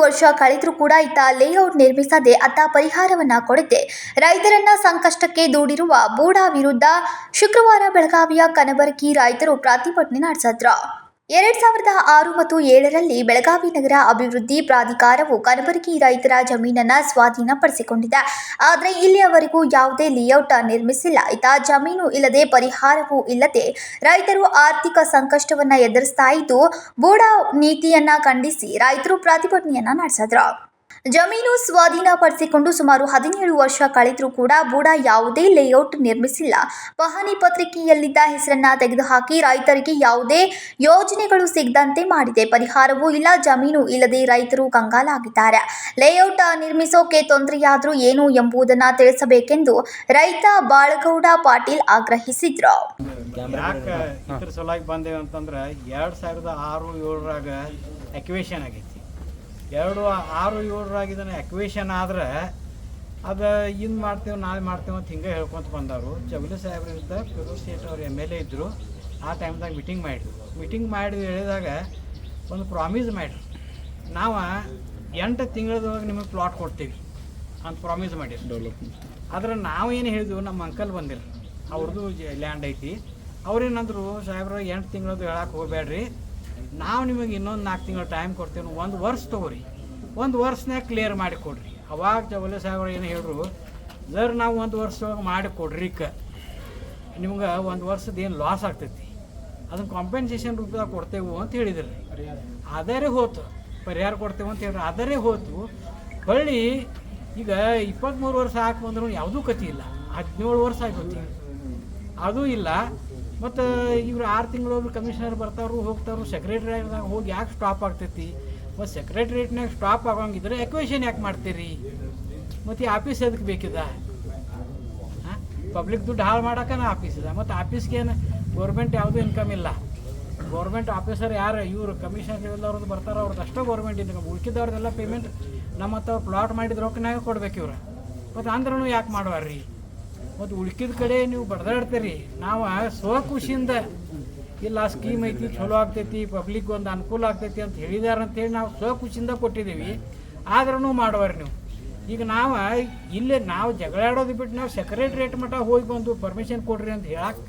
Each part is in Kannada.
ವರ್ಷ ಕಳೆದರೂ ಕೂಡ ಇತ್ತ ಲೇಔಟ್ ನಿರ್ಮಿಸದೆ ಅತ್ತ ಪರಿಹಾರವನ್ನ ಕೊಡದೆ ರೈತರನ್ನ ಸಂಕಷ್ಟಕ್ಕೆ ದೂಡಿರುವ ಬೋಡಾ ವಿರುದ್ಧ ಶುಕ್ರವಾರ ಬೆಳಗಾವಿಯ ಕನಬರಕಿ ರೈತರು ಪ್ರತಿಭಟನೆ ನಡೆಸಿದ್ರು. ಎರಡ್ ಸಾವಿರದ ಆರು ಮತ್ತು ಏಳರಲ್ಲಿ ಬೆಳಗಾವಿ ನಗರ ಅಭಿವೃದ್ಧಿ ಪ್ರಾಧಿಕಾರವು ಕಲಬುರಗಿ ರೈತರ ಜಮೀನನ್ನು ಸ್ವಾಧೀನಪಡಿಸಿಕೊಂಡಿದೆ. ಆದರೆ ಇಲ್ಲಿಯವರೆಗೂ ಯಾವುದೇ ಲೇಔಟ್ ನಿರ್ಮಿಸಿಲ್ಲ. ಇತ ಜಮೀನು ಇಲ್ಲದೆ ಪರಿಹಾರವೂ ಇಲ್ಲದೆ ರೈತರು ಆರ್ಥಿಕ ಸಂಕಷ್ಟವನ್ನು ಎದುರಿಸ್ತಾ ಇದ್ದು, ಬೂಡಾ ನೀತಿಯನ್ನ ಖಂಡಿಸಿ ರೈತರು ಪ್ರತಿಭಟನೆಯನ್ನ ನಡೆಸಿದ್ರು. ಜಮೀನು ಸ್ವಾಧೀನಪಡಿಸಿಕೊಂಡು ಸುಮಾರು ಹದಿನೇಳು ವರ್ಷ ಕಳೆದರೂ ಕೂಡ ಬೂಡ ಯಾವುದೇ ಲೇಔಟ್ ನಿರ್ಮಿಸಿಲ್ಲ. ಪಹಣಿ ಪತ್ರಿಕೆಯಲ್ಲಿದ್ದ ಹೆಸರನ್ನ ತೆಗೆದುಹಾಕಿ ರೈತರಿಗೆ ಯಾವುದೇ ಯೋಜನೆಗಳು ಸಿಗದಂತೆ ಮಾಡಿದೆ. ಪರಿಹಾರವೂ ಇಲ್ಲ, ಜಮೀನು ಇಲ್ಲದೆ ರೈತರು ಕಂಗಾಲಾಗಿದ್ದಾರೆ. ಲೇಔಟ್ ನಿರ್ಮಿಸೋಕೆ ತೊಂದರೆಯಾದರೂ ಏನು ಎಂಬುದನ್ನು ತಿಳಿಸಬೇಕೆಂದು ರೈತ ಬಾಳಗೌಡ ಪಾಟೀಲ್ ಆಗ್ರಹಿಸಿದ್ರು. ಯಾಕೆ ಅಂತಂದ್ರೆ ಎರಡು ಸಾವಿರದ ಆರು ಏಳರಾಗ ಅಕ್ವೇಷನ್ ಆಗೈತಿ ಎರಡು ಆರು ಏಳರಾಗಿದ್ದಾನೆ ಎಕ್ವೇಷನ್ ಅಕ್ವೇಷನ್ ಆದ್ರೆ ಅದು ಇನ್ನು ಮಾಡ್ತೇವೆ ನಾಳೆ ಮಾಡ್ತೇವೆ ಅಂತ ಹಿಂಗೆ ಹೇಳ್ಕೊಂತ ಬಂದವರು. ಜಗಲಿ ಸಾಹೇಬ್ರ ಇದ್ದ ಫಿರೋಜ್ ಸೇಟ್ ಅವ್ರು ಎಂ ಎಲ್ ಎ ಇದ್ದರು ಆ ಟೈಮ್ದಾಗ ಮೀಟಿಂಗ್ ಮಾಡಿದ್ರು. ಮೀಟಿಂಗ್ ಮಾಡಿ ಹೇಳಿದಾಗ ಒಂದು ಪ್ರಾಮಿಸ್ ಮಾಡಿದ್ರು. ನಾವು ಎಂಟು ತಿಂಗಳದೊಳಗೆ ನಿಮಗೆ ಪ್ಲಾಟ್ ಕೊಡ್ತೀವಿ ಅಂತ ಪ್ರಾಮಿಸ್ ಮಾಡಿರಿ ಆದರೆ ನಾವು ಏನು ಹೇಳಿದ್ವು ನಮ್ಮ ಅಂಕಲ್ ಬಂದಿಲ್ಲ. ಅವ್ರದ್ದು ಲ್ಯಾಂಡ್ ಐತಿ. ಅವ್ರೇನಂದ್ರು ಸಾಹೇಬ್ರ ಎಂಟು ತಿಂಗಳದ್ದು ಹೇಳಕ್ಕೆ ಹೋಗ್ಬೇಡ್ರಿ. ನಾವು ನಿಮಗೆ ಇನ್ನೊಂದು ನಾಲ್ಕು ತಿಂಗಳು ಟೈಮ್ ಕೊಡ್ತೇವೆ. ಒಂದು ವರ್ಷ ತೊಗೋರಿ. ಒಂದು ವರ್ಷನೇ ಕ್ಲಿಯರ್ ಮಾಡಿ ಕೊಡ್ರಿ. ಅವಾಗ ಜವಲೆ ಸಾಹೇಬ್ರು ಏನು ಹೇಳ್ರು? ಜರ್ ನಾವು ಒಂದು ವರ್ಷ ಮಾಡಿ ಕೊಡ್ರಿಕ. ನಿಮ್ಗೆ ಒಂದು ವರ್ಷದ ಏನು ಲಾಸ್ ಆಗ್ತೈತಿ. ಅದನ್ನ ಕಾಂಪೆನ್ಸೇಷನ್ ರೂಪದಾಗ ಕೊಡ್ತೇವೆ ಅಂತ ಹೇಳಿದ್ರಿ. ಅದರೇ ಹೋತು. ಪರಿಹಾರ ಕೊಡ್ತೇವೆ ಅಂತ ಹೇಳಿದ್ರು ಅದರೇ ಹೋತು. ಹೊಳ್ಳಿ ಈಗ ಇಪ್ಪತ್ತ್ಮೂರು ವರ್ಷ ಹಾಕಿ ಬಂದ್ರು ಯಾವುದೂ ಕತಿ ಇಲ್ಲ. ಹದಿನೇಳು ವರ್ಷ ಆಗಿ ಅದು ಇಲ್ಲ. ಮತ್ತು ಇವ್ರು ಆರು ತಿಂಗಳು ಕಮಿಷನರ್ ಬರ್ತಾರು ಹೋಗ್ತಾರು ಸೆಕ್ರೆಟ್ರಿಯಾಗ ಹೋಗಿ ಯಾಕೆ ಸ್ಟಾಪ್ ಆಗ್ತೈತಿ? ಮತ್ತು ಸೆಕ್ರೆಟ್ರಿಯೇಟ್ನಾಗ ಸ್ಟಾಪ್ ಆಗೋಂಗಿದ್ರೆ ಎಕ್ವೇಷನ್ ಯಾಕೆ ಮಾಡ್ತೀರಿ? ಮತ್ತು ಈ ಆಫೀಸ್ ಅದಕ್ಕೆ ಬೇಕಿದ? ಪಬ್ಲಿಕ್ ದುಡ್ಡು ಹಾಳು ಮಾಡೋಕ್ಕನ ಆಫೀಸ್ ಇದೆ ಮತ್ತು ಆಫೀಸ್ಗೆ ಏನು ಗೌರ್ಮೆಂಟ್ ಯಾವುದೂ ಇನ್ಕಮ್ ಇಲ್ಲ. ಗೌರ್ಮೆಂಟ್ ಆಫೀಸರ್ ಯಾರು? ಇವರು ಕಮಿಷನರ್ ಎಲ್ಲರದ್ದು ಬರ್ತಾರೋ, ಅವ್ರದ್ದು ಅಷ್ಟೇ ಗೌರ್ಮೆಂಟ್ ಇನ್ಕಮ್ ಉಳ್ಕಿದವ್ರದ್ದೆಲ್ಲ ಪೇಮೆಂಟ್ ನಮ್ಮ ಹತ್ತವ್ರು ಪ್ಲಾಟ್ ಮಾಡಿದ ರೊಕ್ಕನಾಗ ಕೊಡ್ಬೇಕು ಇವ್ರು. ಮತ್ತು ಅಂದ್ರೂ ಯಾಕೆ ಮಾಡುವಾರ್ರಿ? ಮತ್ತು ಉಳ್ಕಿದ ಕಡೆ ನೀವು ಬಡ್ದಾಡ್ತೀರಿ ನಾವು ಸ್ವಖುಷಿಯಿಂದ ಇಲ್ಲ ಸ್ಕೀಮ್ ಐತಿ, ಚಲೋ ಆಗ್ತೈತಿ ಪಬ್ಲಿಕ್ ಒಂದು ಅನುಕೂಲ ಆಗ್ತೈತಿ ಅಂತ ಹೇಳಿದಾರೆ ಅಂತೇಳಿ ನಾವು ಸ್ವಖುಷಿಯಿಂದ ಕೊಟ್ಟಿದ್ದೀವಿ. ಆದ್ರೂ ಮಾಡುವಾರಿ ನೀವು. ಈಗ ನಾವು ಇಲ್ಲೇ ನಾವು ಜಗಳಾಡೋದು ಬಿಟ್ಟು ನಾವು ಸೆಕ್ರೆಟ್ರಿಯೇಟ್ ಮಟ್ಟ ಹೋಗಿ ಬಂದು ಪರ್ಮಿಷನ್ ಕೊಡ್ರಿ ಅಂತ ಹೇಳಕ್ಕೆ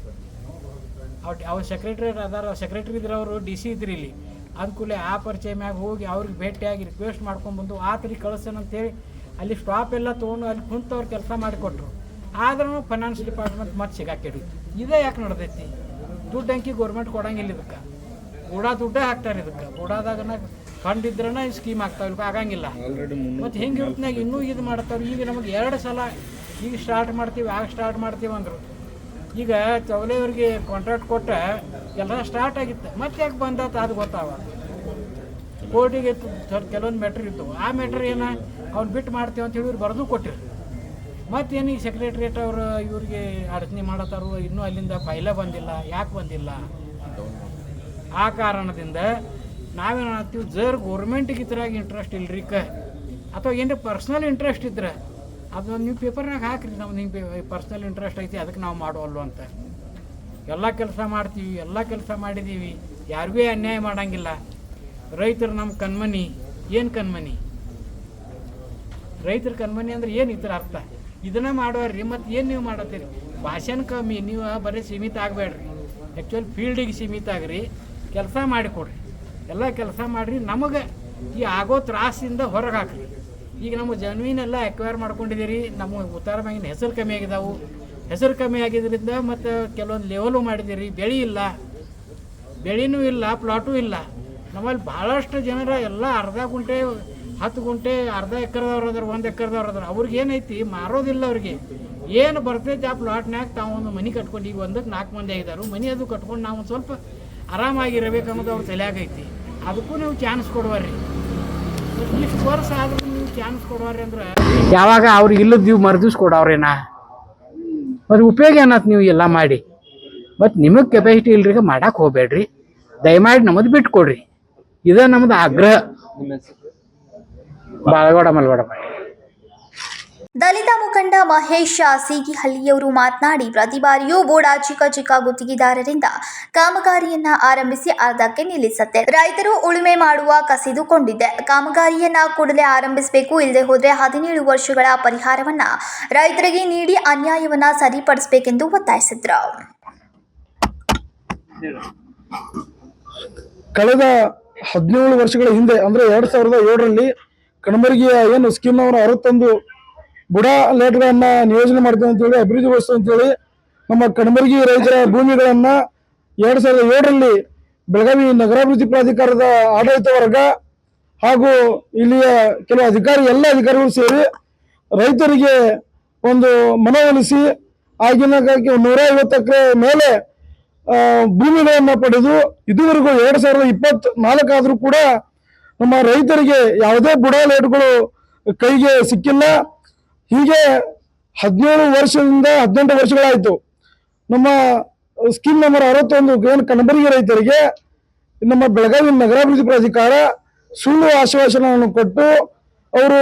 ಅವ್ರು ಅವ್ರು ಸೆಕ್ರೆಟ್ರಿಯೇಟ್ ಅದಾರ ಸೆಕ್ರೆಟ್ರಿ ಇದ್ರೆ ಅವರು ಡಿ ಸಿ ಇದ್ರಿ ಇಲ್ಲಿ. ಅನುಕೂಲ ಆ ಪರಿಚಯ ಮ್ಯಾಗ ಹೋಗಿ ಅವ್ರಿಗೆ ಭೇಟಿಯಾಗಿ ರಿಕ್ವೆಸ್ಟ್ ಮಾಡ್ಕೊಂಡ್ಬಂದು ಆತ್ರಿ ತರಿ ಕಳಿಸೋಣ ಅಂತೇಳಿ ಅಲ್ಲಿ ಸ್ಟಾಪ್ ಎಲ್ಲ ತೊಗೊಂಡು ಅಲ್ಲಿ ಕುಂತು ಅವ್ರು ಕೆಲಸ ಮಾಡಿಕೊಟ್ರು ಆದ್ರೂ ಫೈನಾನ್ಸ್ ಡಿಪಾರ್ಟ್ಮೆಂಟ್ ಮತ್ತೆ ಸಿಗಾಕಿಡಿ. ಇದೇ ಯಾಕೆ ನಡ್ದೈತಿ? ದುಡ್ಡು ಅಂಕಿ ಗೌರ್ಮೆಂಟ್ ಕೊಡಂಗಿಲ್ಲ ಇದಕ್ಕೆ. ಬುಡ ದುಡ್ಡೇ ಹಾಕ್ತಾರೆ ಇದಕ್ಕೆ. ಬುಡಾದಾಗ ಫಂಡ್ ಇದ್ರನ ಈ ಸ್ಕೀಮ್ ಆಗ್ತಾವ ಆಗಂಗಿಲ್ಲ. ಮತ್ತು ಹಿಂಗೆ ಇರ್ತನಾಗ ಇನ್ನೂ ಇದು ಮಾಡ್ತಾವ್ರು ಈಗ ನಮಗೆ ಎರಡು ಸಲ ಈಗ ಸ್ಟಾರ್ಟ್ ಮಾಡ್ತೀವಿ ಆಗ ಸ್ಟಾರ್ಟ್ ಮಾಡ್ತೀವಿ ಅಂದರು. ಈಗ ಚೌಲೆಯವ್ರಿಗೆ ಕಾಂಟ್ರಾಕ್ಟ್ ಕೊಟ್ಟ ಎಲ್ಲ ಸ್ಟಾರ್ಟ್ ಆಗಿತ್ತು. ಮತ್ತೆ ಯಾಕೆ ಬಂದತ್ತ ಅದು ಗೊತ್ತಾವ. ಕೋರ್ಟಿಗೆ ಕೆಲವೊಂದು ಮೆಟ್ರ್ ಇತ್ತು ಆ ಮೆಟ್ರ್ ಏನ ಅವ್ನು ಬಿಟ್ಟು ಮಾಡ್ತೀವಿ ಅಂತ ಹೇಳಿ ಬರೆದು ಕೊಟ್ಟಿರು ಮತ್ತೇನು ಈಗ ಸೆಕ್ರೆಟ್ರಿಯೇಟ್ ಅವರು ಇವ್ರಿಗೆ ಅಡಚಣೆ ಮಾಡತ್ತಾರು ಇನ್ನೂ ಅಲ್ಲಿಂದ ಫೈಲ ಬಂದಿಲ್ಲ, ಯಾಕೆ ಬಂದಿಲ್ಲ? ಆ ಕಾರಣದಿಂದ ನಾವೇನು ಮಾಡ್ತೀವಿ ಜರ್ ಗೌರ್ಮೆಂಟಿಗೆ ಇದ್ರಾಗ ಇಂಟ್ರೆಸ್ಟ್ ಇಲ್ರಿ ಕ? ಅಥವಾ ಏನು ಪರ್ಸ್ನಲ್ ಇಂಟ್ರೆಸ್ಟ್ ಇದ್ರೆ? ಅದು ನೀವು ಪೇಪರ್ನಾಗ ಹಾಕ್ರಿ, ನಮ್ದು ಹಿಂಗೆ ಪರ್ಸ್ನಲ್ ಇಂಟ್ರೆಸ್ಟ್ ಐತಿ ಅದಕ್ಕೆ ನಾವು ಮಾಡೋಲ್ವ ಅಂತ. ಎಲ್ಲ ಕೆಲಸ ಮಾಡ್ತೀವಿ, ಎಲ್ಲ ಕೆಲಸ ಮಾಡಿದ್ದೀವಿ ಯಾರಿಗೂ ಅನ್ಯಾಯ ಮಾಡಂಗಿಲ್ಲ. ರೈತರು ನಮ್ಮ ಕಣ್ಮನಿ, ಏನು ಕಣ್ಮನಿ? ರೈತರ ಕಣ್ಮನಿ ಅಂದ್ರೆ ಏನು ಇದ್ರ ಅರ್ಥ? ಇದನ್ನ ಮಾಡೋರಿ ಮತ್ತು ಏನು ನೀವು ಮಾಡತ್ತೀರಿ? ಭಾಷೆನ ಕಮ್ಮಿ, ನೀವು ಬರೀ ಸೀಮಿತ ಆಗಬೇಡ್ರಿ. ಆ್ಯಕ್ಚುಲಿ ಫೀಲ್ಡಿಗೆ ಸೀಮಿತ ಆಗ್ರಿ, ಕೆಲಸ ಮಾಡಿಕೊಡ್ರಿ ಎಲ್ಲ ಕೆಲಸ ಮಾಡಿರಿ, ನಮಗೆ ಈ ಆಗೋ ತ್ರಾಸಿಂದ ಹೊರಗೆ ಹಾಕ್ರಿ. ಈಗ ನಮ್ಮ ಜಮೀನೆಲ್ಲ ಎಕ್ವೈರ್ ಮಾಡ್ಕೊಂಡಿದ್ದೀರಿ ನಮ್ಮ ಉತ್ತರ ಬ್ಯಾಂಕಿನ ಹೆಸರು ಕಮ್ಮಿ ಆಗಿದಾವು. ಹೆಸರು ಕಮ್ಮಿ ಆಗಿದ್ದರಿಂದ ಮತ್ತು ಕೆಲವೊಂದು ಲೆವೆಲು ಮಾಡಿದ್ದೀರಿ ಬೆಳೆ ಇಲ್ಲ. ಬೆಳೆನೂ ಇಲ್ಲ ಪ್ಲಾಟೂ ಇಲ್ಲ. ನಮ್ಮಲ್ಲಿ ಭಾಳಷ್ಟು ಜನರ ಎಲ್ಲ ಅರ್ಧ ಗುಂಟೆ ಹತ್ತು ಗುಂಟೆ ಅರ್ಧ ಎಕರೆದವ್ರು ಅದ್ರ, ಒಂದು ಎಕರೆದವ್ರು ಅದ್ರ. ಅವ್ರಿಗೆ ಏನೈತಿ? ಮಾರೋದಿಲ್ಲ ಅವ್ರಿಗೆ. ಏನು ಬರ್ತೈತಿ ಆ ಪ್ಲಾಟ್ನ್ಯಾಗ ತಾವು ಒಂದು ಮನೆ ಕಟ್ಕೊಂಡು ಈಗ ಒಂದಕ್ಕೆ ನಾಲ್ಕು ಮಂದಿ ಆಗಿದಾರು. ಮನೆ ಅದು ಕಟ್ಕೊಂಡು ನಾವು ಸ್ವಲ್ಪ ಆರಾಮಾಗಿರಬೇಕು ಅನ್ನೋದು ಅವ್ರ ತಲೆಯಾಗೈತಿ. ಅದಕ್ಕೂ ನೀವು ಚಾನ್ಸ್ ಕೊಡುವರಿ ಇಷ್ಟು ವರ್ಷ ಆದರೂ ನೀವು ಚಾನ್ಸ್ ಕೊಡುವರಿ ಅಂದ್ರೆ ಯಾವಾಗ ಅವ್ರಿಗೆ ಇಲ್ಲದ ನೀವು ಮರ್ದಿಸ್ ಕೊಡವ್ರೇನ? ಅದು ಉಪಯೋಗ ಏನತ್ ನೀವು ಎಲ್ಲ ಮಾಡಿ? ಮತ್ತು ನಿಮಗೆ ಕೆಪಾಸಿಟಿ ಇಲ್ರಿ ಮಾಡಕ್ಕೆ ಹೋಗ್ಬೇಡ್ರಿ. ದಯಮಾಡಿ ನಮ್ಮದು ಬಿಟ್ಕೊಡ್ರಿ. ಇದೇ ನಮ್ದು ಆಗ್ರಹ. ಬಾಳಗೌಡ ಮಲ್ಗೌಡ ದಲಿತ ಮುಖಂಡ ಮಹೇಶ್ ಸೀಗಿಹಳ್ಳಿಯವರು ಮಾತನಾಡಿ ಪ್ರತಿ ಬಾರಿಯೂ ಬೋಡಾ ಚಿಕ್ಕ ಚಿಕ್ಕ ಗುತ್ತಿಗೆದಾರರಿಂದ ಕಾಮಗಾರಿಯನ್ನ ಆರಂಭಿಸಿ ಅರ್ಧಕ್ಕೆ ನಿಲ್ಲಿಸುತ್ತೆ. ರೈತರು ಉಳುಮೆ ಮಾಡುವ ಕಸಿದುಕೊಂಡಿದೆ ಕಾಮಗಾರಿಯನ್ನ ಕೂಡಲೇ ಆರಂಭಿಸಬೇಕು ಇಲ್ಲದೆ ಹೋದ್ರೆ ಹದಿನೇಳು ವರ್ಷಗಳ ಪರಿಹಾರವನ್ನ ರೈತರಿಗೆ ನೀಡಿ ಅನ್ಯಾಯವನ್ನ ಸರಿಪಡಿಸಬೇಕೆಂದು ಒತ್ತಾಯಿಸಿದ್ರು. ಕಳೆದ ಹದಿನೇಳು ವರ್ಷಗಳ ಹಿಂದೆ ಅಂದ್ರೆ ಎರಡ್ ಸಾವಿರದ ಏಳರಲ್ಲಿ ಕಣಬರಗಿಯ ಏನು ಸ್ಕೀಮ್ ಅವರು ಅರವತ್ತೊಂದು ಬುಡ ಲೇಟ್ಗಳನ್ನ ನಿಯೋಜನೆ ಮಾಡ್ತೇವೆ ಅಂತೇಳಿ ಅಭಿವೃದ್ಧಿಗೊಳಿಸ್ತೇವೆ ಅಂತೇಳಿ ನಮ್ಮ ಕಣಬರ್ಗಿ ರೈತರ ಭೂಮಿಗಳನ್ನ ಎರಡ್ ಸಾವಿರದ ಏಳರಲ್ಲಿ ಬೆಳಗಾವಿ ನಗರಾಭಿವೃದ್ಧಿ ಪ್ರಾಧಿಕಾರದ ಆಡಳಿತ ವರ್ಗ ಹಾಗೂ ಇಲ್ಲಿಯ ಕೆಲವು ಅಧಿಕಾರಿ, ಎಲ್ಲ ಅಧಿಕಾರಿಗಳು ಸೇರಿ ರೈತರಿಗೆ ಒಂದು ಮನವೊಲಿಸಿ ಆಗಿನ ನೂರ ಐವತ್ತು ಎಕರೆ ಮೇಲೆ ಭೂಮಿಗಳನ್ನ ಪಡೆದು ಇದುವರೆಗೂ ಎರಡು ಸಾವಿರದ ಇಪ್ಪತ್ತ್ ನಾಲ್ಕಾದರೂ ಕೂಡ ನಮ್ಮ ರೈತರಿಗೆ ಯಾವುದೇ ಬುಡ ಲೇಟ್ಗಳು ಕೈಗೆ ಸಿಕ್ಕಿಲ್ಲ. ಹೀಗೆ ಹದಿನೇಳು ವರ್ಷದಿಂದ ಹದಿನೆಂಟು ವರ್ಷಗಳಾಯಿತು. ನಮ್ಮ ಸ್ಕೀಮ್ ನಂಬರ್ ಅರವತ್ತೊಂದು ಏನು ಕಣಬರಿಗೆ ರೈತರಿಗೆ ನಮ್ಮ ಬೆಳಗಾವಿ ನಗರಾಭಿವೃದ್ಧಿ ಪ್ರಾಧಿಕಾರ ಸುಳ್ಳು ಆಶ್ವಾಸನವನ್ನು ಕೊಟ್ಟು ಅವರು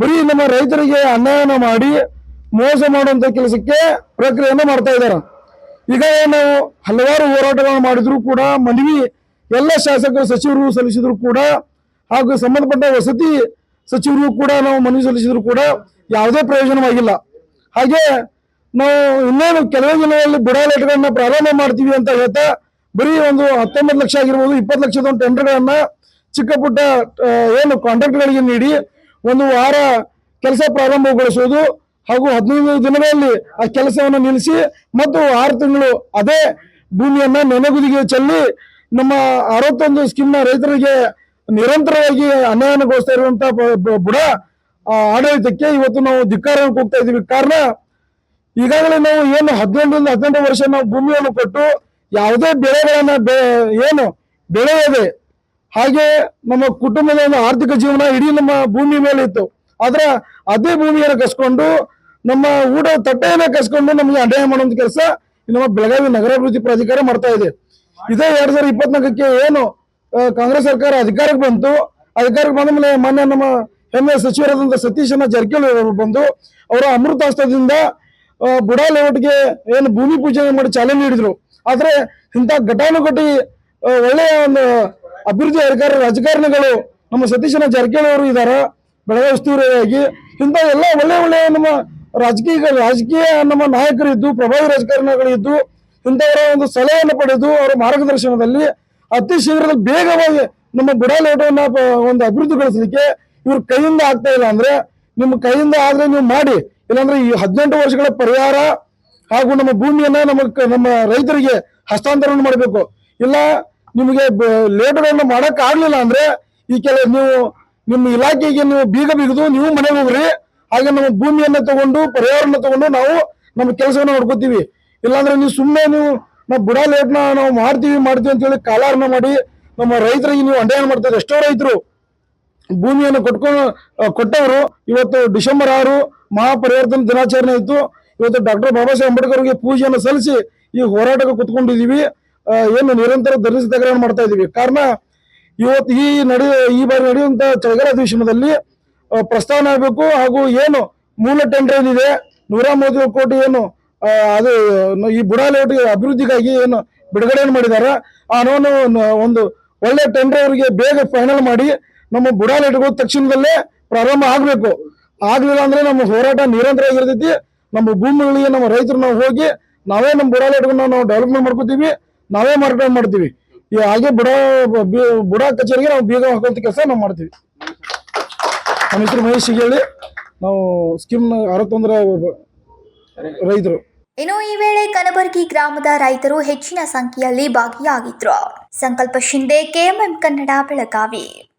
ಬರೀ ನಮ್ಮ ರೈತರಿಗೆ ಅನ್ಯಾಯನ ಮಾಡಿ ಮೋಸ ಮಾಡುವಂಥ ಕೆಲಸಕ್ಕೆ ಪ್ರಕ್ರಿಯೆಯನ್ನು ಮಾಡ್ತಾ ಇದ್ದಾರೆ. ಈಗ ನಾವು ಹಲವಾರು ಹೋರಾಟಗಳನ್ನು ಮಾಡಿದ್ರು ಕೂಡ, ಮನವಿ ಎಲ್ಲ ಶಾಸಕರು, ಸಚಿವರು ಸಲ್ಲಿಸಿದ್ರು ಕೂಡ ಹಾಗೂ ಸಂಬಂಧಪಟ್ಟ ವಸತಿ ಸಚಿವರು ಕೂಡ ನಾವು ಮನವಿ ಸಲ್ಲಿಸಿದ್ರು ಕೂಡ ಯಾವುದೇ ಪ್ರಯೋಜನವಾಗಿಲ್ಲ. ಹಾಗೆ ನಾವು ಇನ್ನೇನು ಕೆಲವೇ ದಿನಗಳಲ್ಲಿ ಬುಡಾಲೇಟ್ಗಳನ್ನ ಪ್ರಾರಂಭ ಮಾಡ್ತೀವಿ ಅಂತ ಹೇಳ್ತಾ ಬರೀ ಒಂದು ಹತ್ತೊಂಬತ್ತು ಲಕ್ಷ ಆಗಿರ್ಬೋದು ಇಪ್ಪತ್ತು ಲಕ್ಷದ ಒಂದು ಟೆಂಡರ್ಗಳನ್ನ ಚಿಕ್ಕ ಪುಟ್ಟ ಏನು ಕಾಂಟ್ರಾಕ್ಟ್ಗಳಿಗೆ ನೀಡಿ ಒಂದು ವಾರ ಕೆಲಸ ಪ್ರಾರಂಭಗೊಳಿಸುವುದು ಹಾಗೂ ಹದಿನೈದು ದಿನಗಳಲ್ಲಿ ಆ ಕೆಲಸವನ್ನು ನಿಲ್ಲಿಸಿ ಮತ್ತು ಆರು ತಿಂಗಳು ಅದೇ ಭೂಮಿಯನ್ನ ನೆನೆಗುದಿಗೆ ಚೆಲ್ಲಿ ನಮ್ಮ ಅರವತ್ತೊಂದು ಸ್ಕೀಮ್ನ ರೈತರಿಗೆ ನಿರಂತರವಾಗಿ ಅನ್ಯಾಯ ಇರುವಂತ ಬುಡ ಆಡಳಿತಕ್ಕೆ ಇವತ್ತು ನಾವು ಧಿಕ್ಕಾರ ಹೋಗ್ತಾ ಇದೀವಿ ಕಾರಣ, ಈಗಾಗಲೇ ನಾವು ಏನು ಹದಿನೆಂಟರಿಂದ ಹದಿನೆಂಟು ವರ್ಷ ನಾವು ಭೂಮಿಯನ್ನು ಕೊಟ್ಟು ಯಾವುದೇ ಬೆಳೆಗಳನ್ನ ಏನು ಬೆಳೆಯದೆ, ಹಾಗೆ ನಮ್ಮ ಕುಟುಂಬದ ಒಂದು ಆರ್ಥಿಕ ಜೀವನ ಇಡೀ ನಮ್ಮ ಭೂಮಿ ಮೇಲೆ ಇತ್ತು ಆದ್ರೆ ಅದೇ ಭೂಮಿಯನ್ನು ಕಸ್ಕೊಂಡು, ನಮ್ಮ ಊಟ ತಟ್ಟೆಯನ್ನ ಕಸ್ಕೊಂಡು ನಮಗೆ ಅನ್ಯಾಯ ಮಾಡುವಂತ ಕೆಲಸ ನಮ್ಮ ಬೆಳಗಾವಿ ನಗರಾಭಿವೃದ್ಧಿ ಪ್ರಾಧಿಕಾರ ಮಾಡ್ತಾ ಇದೆ. ಇದೇ ಎರಡ್ ಸಾವಿರದ ಇಪ್ಪತ್ನಾಲ್ಕಕ್ಕೆ ಏನು ಕಾಂಗ್ರೆಸ್ ಸರ್ಕಾರ ಅಧಿಕಾರಕ್ಕೆ ಬಂತು. ಅಧಿಕಾರಕ್ಕೆ ಬಂದ ಮೇಲೆ ಮೊನ್ನೆ ನಮ್ಮ ಹೆಮ್ಮೆಯ ಸಚಿವರಾದಂಥ ಸತೀಶನ ಜಾರಕಿಹೊಳಿ ಅವರು ಬಂದು ಅವರ ಅಮೃತಾಸ್ತ್ರದಿಂದ ಬುಡಾ ಲೇಔಟ್ಗೆ ಏನು ಭೂಮಿ ಪೂಜೆ ಮಾಡಿ ಚಾಲನೆ ನೀಡಿದ್ರು. ಆದರೆ ಇಂಥ ಘಟಾನುಘಟಿ ಒಳ್ಳೆಯ ಒಂದು ಅಭಿವೃದ್ಧಿ ಅಧಿಕಾರಿ ರಾಜಕಾರಣಿಗಳು ನಮ್ಮ ಸತೀಶನ ಜಾರಕಿಹೊಳಿ ಅವರು ಇದ್ದಾರೆ ಬೆಳಗಾವಿ ಉಸ್ತುವಾರಿಯಾಗಿ. ಇಂಥ ಎಲ್ಲ ಒಳ್ಳೆ ಒಳ್ಳೆಯ ನಮ್ಮ ರಾಜಕೀಯ ರಾಜಕೀಯ ನಮ್ಮ ನಾಯಕರು ಇದ್ದು ಪ್ರಭಾವಿ ರಾಜಕಾರಣಿಗಳು ಇದ್ದು ಇಂಥವರ ಒಂದು ಸಲಹೆಯನ್ನು ಪಡೆದು ಅವರ ಮಾರ್ಗದರ್ಶನದಲ್ಲಿ ಅತಿ ಶೀಘ್ರದಲ್ಲಿ ಬೇಗವಾಗಿ ನಮ್ಮ ಬುಡಾಲೋಟವನ್ನ ಒಂದು ಅಭಿವೃದ್ಧಿಗೊಳಿಸಲಿಕ್ಕೆ ಇವ್ರ ಕೈಯಿಂದ ಆಗ್ತಾ ಇಲ್ಲ ಅಂದ್ರೆ ನಿಮ್ಮ ಕೈಯಿಂದ ಆದ್ರೆ ನೀವು ಮಾಡಿ. ಇಲ್ಲಾಂದ್ರೆ ಈ ಹದಿನೆಂಟು ವರ್ಷಗಳ ಪರಿಹಾರ ಹಾಗೂ ನಮ್ಮ ಭೂಮಿಯನ್ನ ನಮ್ಮ ನಮ್ಮ ರೈತರಿಗೆ ಹಸ್ತಾಂತರವನ್ನು ಮಾಡಬೇಕು. ಇಲ್ಲ ನಿಮಗೆ ಲೇಟುಗಳನ್ನ ಮಾಡಕ್ ಆಗ್ಲಿಲ್ಲ ಅಂದ್ರೆ ಈ ಕೆಲ ನೀವು ನಿಮ್ಮ ಇಲಾಖೆಗೆ ನೀವು ಬೀಗ ಬಿಗಿದು ನೀವು ಮನೆಗೆ ಹೋಗ್ರಿ. ಹಾಗೆ ನಮ್ಮ ಭೂಮಿಯನ್ನ ತಗೊಂಡು ಪರಿಹಾರನ ತಗೊಂಡು ನಾವು ನಮ್ಮ ಕೆಲಸವನ್ನು ನೋಡ್ಕೋತೀವಿ. ಇಲ್ಲಾಂದ್ರೆ ನೀವು ಸುಮ್ಮನೆ ನೀವು ನಾವು ಬುಡ ಲೇಟ್ನ ನಾವು ಮಾಡ್ತೀವಿ ಮಾಡ್ತೀವಿ ಅಂತ ಹೇಳಿ ಕಾಲಾರನ ಮಾಡಿ ನಮ್ಮ ರೈತರಿಗೆ ನೀವು ಅನ್ಯಾಯ ಮಾಡ್ತಾರೆ ಎಷ್ಟೋ ರೈತರು ಭೂಮಿಯನ್ನು ಕೊಟ್ಕೊಂಡು ಕೊಟ್ಟವರು. ಇವತ್ತು ಡಿಸೆಂಬರ್ ಆರು ಮಹಾಪರಿವರ್ತನ ದಿನಾಚರಣೆ ಇತ್ತು. ಇವತ್ತು ಡಾಕ್ಟರ್ ಬಾಬಾ ಸಾಹೇಬ್ ಅಂಬೇಡ್ಕರ್ ಅವರಿಗೆ ಪೂಜೆಯನ್ನು ಸಲ್ಲಿಸಿ ಈ ಹೋರಾಟಕ್ಕೆ ಕುತ್ಕೊಂಡಿದ್ದೀವಿ. ಏನು ನಿರಂತರ ಧರಿಸಿ ಸತ್ಯಾಗ್ರಹ ಮಾಡ್ತಾ ಇದೀವಿ ಕಾರಣ, ಇವತ್ತು ಈ ನಡೆ ಈ ಬಾರಿ ನಡೆಯುವಂತ ಚಳಿಗಾಲ ಅಧಿವೇಶನದಲ್ಲಿ ಪ್ರಸ್ತಾವನೆ ಆಗಬೇಕು ಹಾಗೂ ಏನು ಮೂಲ ಟೆಂಡರ್ ಏನಿದೆ, ನೂರ ಮೂವತ್ತು ಕೋಟಿ ಏನು ಅದು ಈ ಬುಡಾಲೋಟ್ ಅಭಿವೃದ್ಧಿಗಾಗಿ ಏನು ಬಿಡುಗಡೆಯನ್ನು ಮಾಡಿದ್ದಾರೆ ಆ ಹಣವನ್ನು ಒಂದು ಒಳ್ಳೆ ಟೆಂಡರ್ ಅವರಿಗೆ ಬೇಗ ಫೈನಲ್ ಮಾಡಿ ನಮ್ಮ ಬುಡಾ ಲೇಟ್ಗಳು ತಕ್ಷಣದಲ್ಲೇ ಪ್ರಾರಂಭ ಆಗಬೇಕು. ಆಗ್ಲಿಲ್ಲ ಅಂದ್ರೆ ನಮ್ಮ ಹೋರಾಟ ನಿರಂತರ ಆಗಿರ್ತೈತಿ. ನಮ್ಮ ಭೂಮಿಗಳಿಗೆ, ನಮ್ಮ ರೈತರು ನಾವು ಹೋಗಿ ನಾವೇ ನಮ್ಮ ಬುಡಾಲೇಔಟ್ಗಳನ್ನ ನಾವು ಡೆವಲಪ್ಮೆಂಟ್ ಮಾಡ್ಕೋತೀವಿ. ನಾವೇ ಮಾರ್ಕೆಟ್ ಮಾಡ್ತೀವಿ. ಈ ಹಾಗೆ ಬುಡ ಬುಡ ಕಚೇರಿಗೆ ನಾವು ಬೀಗ ಹಾಕುವಂತ ಕೆಲಸ ನಾವು ಮಾಡ್ತೀವಿ. ನಮ್ಮ ಹೆಸರು ಮಹೇಶ್ ಹೇಳಿ. ನಾವು ಸ್ಕೀಮ್ ಅರವತ್ತೊಂದರ ರೈತರು. ಇನ್ನು ಈ ವೇಳೆ ಕಲಬುರಗಿ ಗ್ರಾಮದ ರೈತರು ಹೆಚ್ಚಿನ ಸಂಖ್ಯೆಯಲ್ಲಿ ಭಾಗಿಯಾಗಿದ್ರು. ಸಂಕಲ್ಪ ಶಿಂದೆ ಕೆಎಂಎಂ ಕನ್ನಡ, ಬೆಳಗಾವಿ.